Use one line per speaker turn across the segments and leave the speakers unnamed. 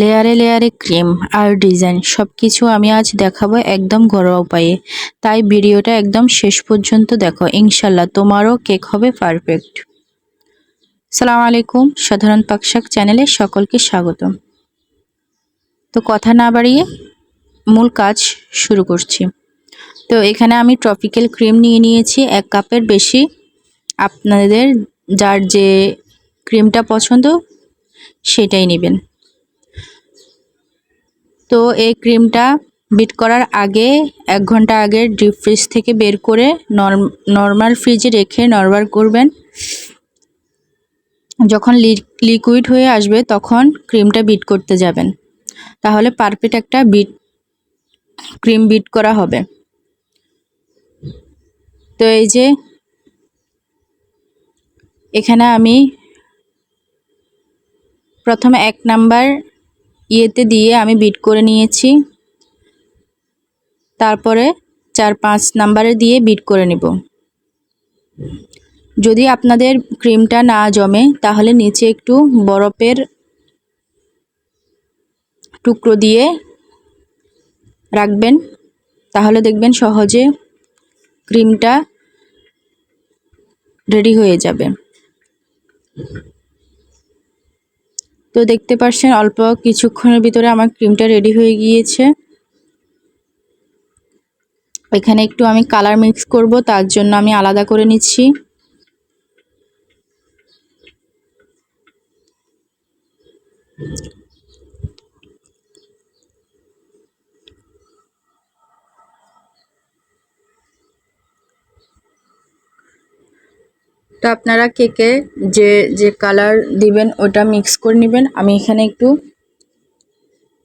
লেয়ারে লেয়ারে ক্রিম আর ডিজাইন সব কিছু আমি আজ দেখাবো একদম ঘরোয়া উপায়ে। তাই ভিডিওটা একদম শেষ পর্যন্ত দেখো। ইনশাল্লাহ তোমারও কেক হবে পারফেক্ট। সালাম আলাইকুম, সাধারণ পাকশাক চ্যানেলে সকলকে স্বাগতম। তো কথা না বাড়িয়ে মূল কাজ শুরু করছি। তো এখানে আমি ট্রপিক্যাল ক্রিম নিয়ে নিয়েছি, এক কাপের বেশি। আপনাদের যার যে ক্রিমটা পছন্দ, সেটাই নেবেন। তো এই ক্রিমটা বিট করার আগে এক ঘণ্টা আগে ডিপ ফ্রিজ থেকে বের করে নর্মাল ফ্রিজে রেখে নরমাল করবেন। যখন লিকুইড হয়ে আসবে তখন ক্রিমটা বিট করতে যাবেন। তাহলে পারফেক্ট একটা বিট, ক্রিম বিট করা হবে। তো এই যে এখানে আমি প্রথমে এক নাম্বার ইয়েতে দিয়ে আমি বিট করে নিয়েছি। তারপরে চার পাঁচ নাম্বারে দিয়ে বিট করে নিব। যদি আপনাদের ক্রিমটা না জমে, তাহলে নিচে একটু বরফের টুকরো দিয়ে রাখবেন। তাহলে দেখবেন সহজে ক্রিমটা রেডি হয়ে যাবে। তো দেখতে পাচ্ছেন অল্প কিছুক্ষণের ভিতরে আমার ক্রিমটা রেডি হয়ে গিয়েছে। এখানে একটু আমি কালার মিক্স করব, তার জন্য আমি আলাদা করে নিচ্ছি। তো আপনারা কেকে যে যে কালার দিবেন ওটা মিক্স করে নেবেন। আমি এখানে একটু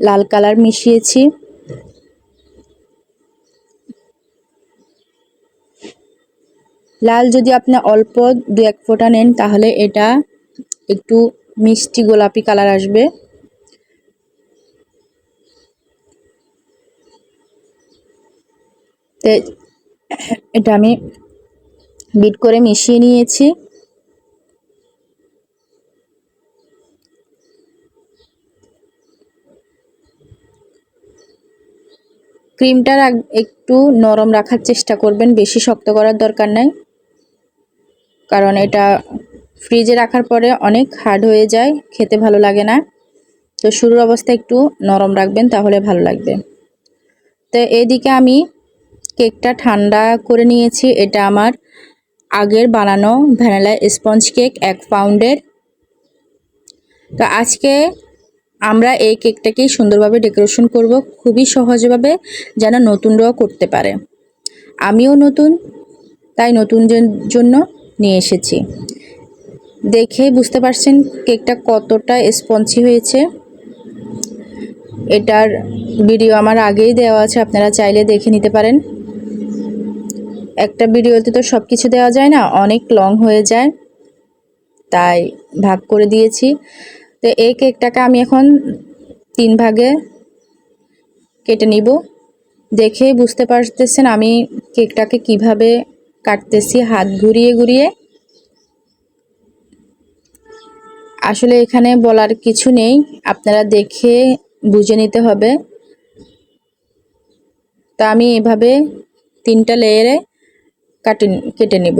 লাল কালার মিশিয়েছি। লাল যদি আপনি অল্প দু এক ফোঁটা নেন, তাহলে এটা একটু মিষ্টি গোলাপি কালার আসবে। এটা আমি বিট করে মিশিয়ে নিয়েছি। ক্রিমটা একটু নরম রাখার চেষ্টা করবেন, বেশি শক্ত করার দরকার নাই। কারণ এটা ফ্রিজে রাখার পরে অনেক হার্ড হয়ে যায়, খেতে ভালো লাগে না। তো শুরুর অবস্থা একটু নরম রাখবেন, তাহলে ভালো লাগবে। তো এদিকে আমি কেকটা ঠান্ডা করে নিয়েছি, এটা আমার আগের বানানো ভ্যানিলা স্পঞ্জ কেক এক পাউন্ডের। তো আজকে আমরা এই কেকটাকেই সুন্দরভাবে ডেকোরেশন করব, খুবই সহজভাবে যেন নতুন নতুনরাও করতে পারে। আমিও নতুন, তাই নতুন জন্য নিয়ে এসেছি। দেখে বুঝতে পারছেন কেকটা কতটা স্পঞ্জি হয়েছে। এটার ভিডিও আমার আগেই দেওয়া আছে, আপনারা চাইলে দেখে নিতে পারেন। একটা ভিডিওতে তো সব কিছু দেওয়া যায় না, অনেক লং হয়ে যায়। তাই ভাগ করে দিয়েছি। তো এই কেকটাকে আমি এখন তিন ভাগে কেটে নিব। দেখে বুঝতে পারতেছেন আমি কেকটাকে কীভাবে কাটতেছি, হাত ঘুরিয়ে ঘুরিয়ে। আসলে এখানে বলার কিছু নেই, আপনারা দেখে বুঝে নিতে হবে। তা আমি এভাবে তিনটা লেয়ারে কাটে, কেটে নেব।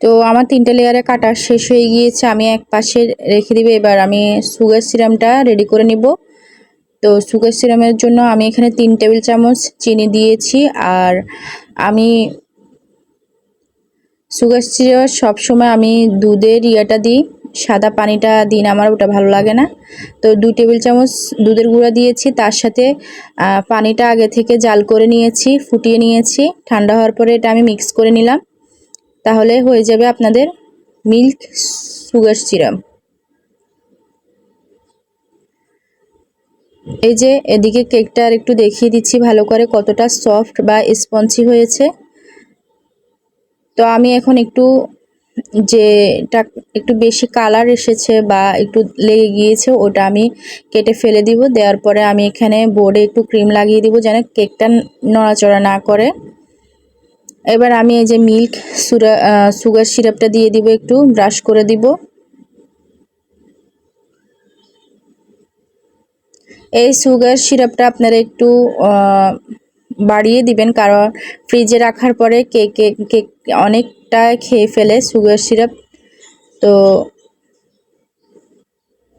তো আমার তিনটে লেয়ারে কাটা শেষ হয়ে গিয়েছে, আমি এক পাশে রেখে দিব। এবার আমি সুগার সিরামটা রেডি করে নিব। তো সুগার সিরামের জন্য আমি এখানে তিন টেবিল চামচ চিনি দিয়েছি আর আমি সুগার সিরাম সবসময় আমি দুধের ইয়েটা দিই, সাদা পানিটা দিন আমার ওটা ভালো লাগে না। তো দু টেবিল চামচ দুধের গুঁড়া দিয়েছি, তার সাথে পানিটা আগে থেকে জাল করে নিয়েছি, ফুটিয়ে নিয়েছি, ঠান্ডা হওয়ার পরে এটা আমি মিক্স করে নিলাম। তাহলে হয়ে যাবে আপনাদের মিল্ক সুগার সিরাম। এই যে, এদিকে কেকটা আর একটু দেখিয়ে দিচ্ছি ভালো করে কতটা সফট বা স্পঞ্জি হয়েছে। তো আমি এখন একটু যেটা একটু বেশি কালার এসেছে বা একটু লেগে গিয়েছে, ওটা আমি কেটে ফেলে দিব। দেওয়ার পরে আমি এখানে বোর্ডে একটু ক্রিম লাগিয়ে দিব যেন কেকটা নড়াচড়া না করে। এবার আমি এই যে মিল্ক সুরা সুগার সিরাপটা দিয়ে দিব, একটু ব্রাশ করে দিব। এই সুগার সিরাপটা আপনারা একটু বাড়িয়ে দিবেন। কারণ ফ্রিজে রাখার পরে কেকে কেক অনেকটা খেয়ে ফেলে সুগার সিরাপ। তো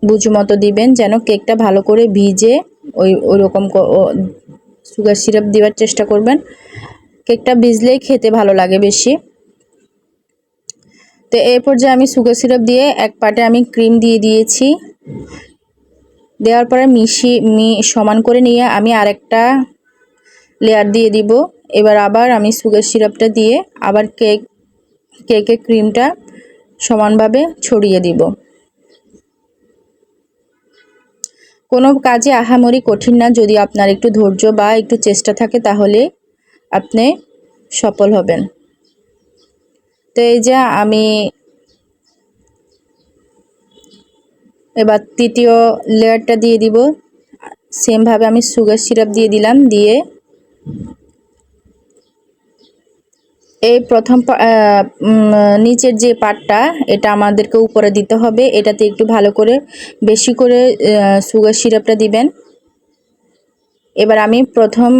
বুঝু মতো দিবেন যেন কেকটা ভালো করে ভিজে ওই ওই রকম সুগার সিরাপ দেওয়ার চেষ্টা করবেন। কেকটা ভিজলেই খেতে ভালো লাগে বেশি। তো এরপর যে আমি সুগার সিরাপ দিয়ে এক পাটে আমি ক্রিম দিয়ে দিয়েছি। দেওয়ার পরে মিশি, মি, সমান করে নিয়ে আমি আরেকটা লেয়ার দিয়ে দিব। এবার আবার আমি সুগার সিরাপটা দিয়ে আবার কেক কেকের ক্রিমটা সমানভাবে ছড়িয়ে দিব। কোনো কাজে আহামরি কঠিন না, যদি আপনার একটু ধৈর্য বা একটু চেষ্টা থাকে, তাহলে আপনি সফল হবেন। তো এই যে আমি এবার তৃতীয় লেয়ারটা দিয়ে দিব। সেমভাবে আমি সুগার সিরাপ দিয়ে দিলাম, দিয়ে এই প্রথম নিচের যে পাটটা, এটা আমাদেরকে উপরে দিতে হবে। এটাতে একটু ভালো করে, বেশি করে সুগার সিরাপটা দিবেন। এবার আমি প্রথম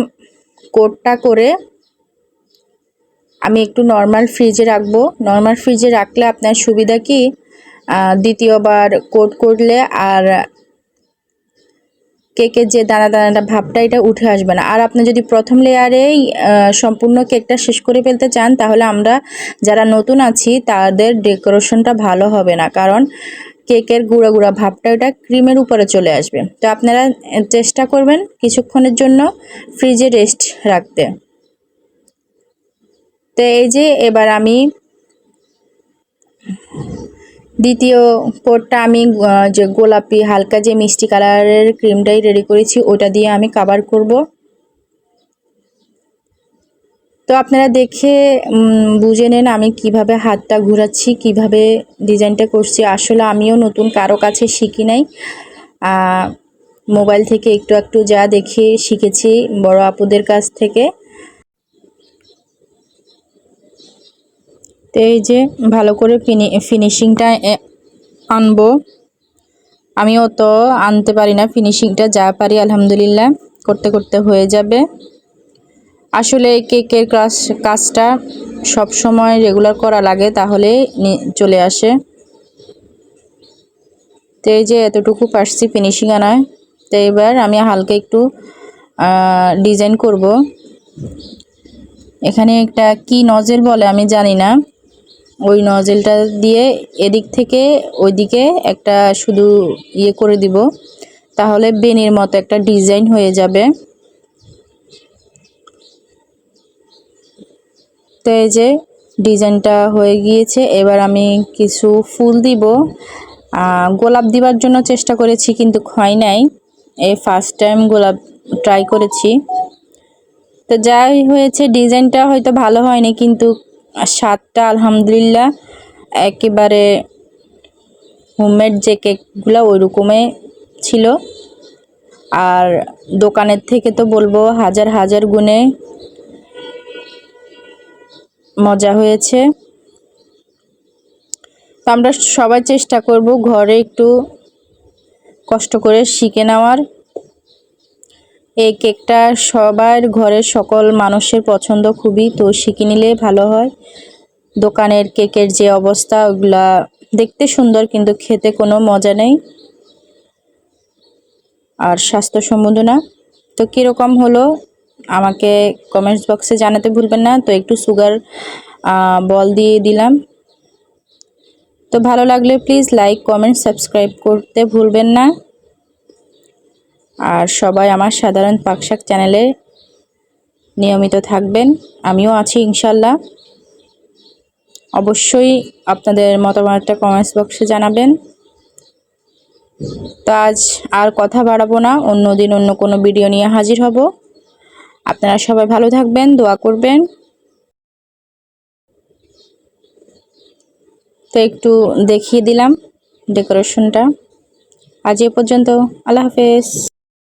কোটটা করে আমি একটু নর্মাল ফ্রিজে রাখব। নর্মাল ফ্রিজে রাখলে আপনার সুবিধা কি? দ্বিতীয়বার কোট করলে আর কেকের যে দানা দানাটা ভাবটা, এটা উঠে আসবে না। আর আপনি যদি প্রথম লেয়ারেই সম্পূর্ণ কেকটা শেষ করে ফেলতে চান, তাহলে আমরা যারা নতুন আছি, তাদের ডেকোরেশনটা ভালো হবে না, কারণ কেকের গুঁড়া গুঁড়া ভাবটা ওটা ক্রিমের উপরে চলে আসবে। তো আপনারা চেষ্টা করবেন কিছুক্ষণের জন্য ফ্রিজে রেস্ট রাখতে। তো এই যে, এবার আমি দ্বিতীয় কোটটা আমি যে গোলাপি, হালকা যে মিষ্টি কালারের ক্রিমটাই রেডি করেছি, ওটা দিয়ে আমি কাবার করব। তো আপনারা দেখে বুঝে নেন আমি কীভাবে হাতটা ঘুরাচ্ছি, কীভাবে ডিজাইনটা করছি। আসলে আমিও নতুন, কারও কাছে শিখি নাই। মোবাইল থেকে একটু একটু যা দেখে শিখেছি বড় আপুদের কাছ থেকে। তো এই যে ভালো করে ফিনি ফিনিশিংটা আনব। আমি অত আনতে পারি না ফিনিশিংটা যা পারি, আলহামদুলিল্লাহ, করতে করতে হয়ে যাবে। আসলে কেকের কাজ কাজটা সব সময় রেগুলার করা লাগে, তাহলে চলে আসে। তো এই যে এতটুকু পারছি ফিনিশিং আনায় তো এবার আমি হালকা একটু ডিজাইন করব। এখানে একটা কি নজেল বলে আমি জানি না। ওই নজেলটা দিয়ে এদিক থেকে ওইদিকে একটা শুধু ইয়ে করে দিব, তাহলে বেনির মতো একটা ডিজাইন হয়ে যাবে। তো এই যে ডিজাইনটা হয়ে গিয়েছে, এবার আমি কিছু ফুল দিব। গোলাপ দিবার জন্য চেষ্টা করেছি, কিন্তু হয় নাই। এই ফার্স্ট টাইম গোলাপ ট্রাই করেছি। তো যাই হয়েছে ডিজাইনটা হয়তো ভালো হয়নি, কিন্তু স্বাদটা আলহামদুলিল্লাহ, একেবারে হোমমেড যে কেকগুলো ওই রকমই ছিল। আর দোকানের থেকে তো বলব হাজার হাজার গুণে মজা হয়েছে। তো আমরা সবাই চেষ্টা করব ঘরে একটু কষ্ট করে শিখে নেওয়ার। এই কেকটা সবার ঘরের সকল মানুষের পছন্দ, খুবই। তো শিখে নিলে ভালো হয়। দোকানের কেকের যে অবস্থা, ওগুলা দেখতে সুন্দর, কিন্তু খেতে কোনো মজা নেই। আর স্বাস্থ্যসম্মত না। তো কীরকম হলো, আমাকে কমেন্টস বক্সে জানাতে ভুলবেন না। তো একটু সুগার বল দিয়ে দিলাম। তো ভালো লাগলে প্লিজ লাইক কমেন্ট সাবস্ক্রাইব করতে ভুলবেন না। আর সবাই আমার সাধারণ পাকশাক চ্যানেলে নিয়মিত থাকবেন। আমিও আছি ইনশাল্লাহ। অবশ্যই আপনাদের মতামতটা কমেন্টস বক্সে জানাবেন। তো আজ আর কথা বাড়াবো না, অন্য দিন অন্য কোনো ভিডিও নিয়ে হাজির হব। আপনারা সবাই ভালো থাকবেন, দোয়া করবেন। তো একটু দেখিয়ে দিলাম ডেকোরেশনটা আজ এ পর্যন্ত, আল্লাহ হাফেজ।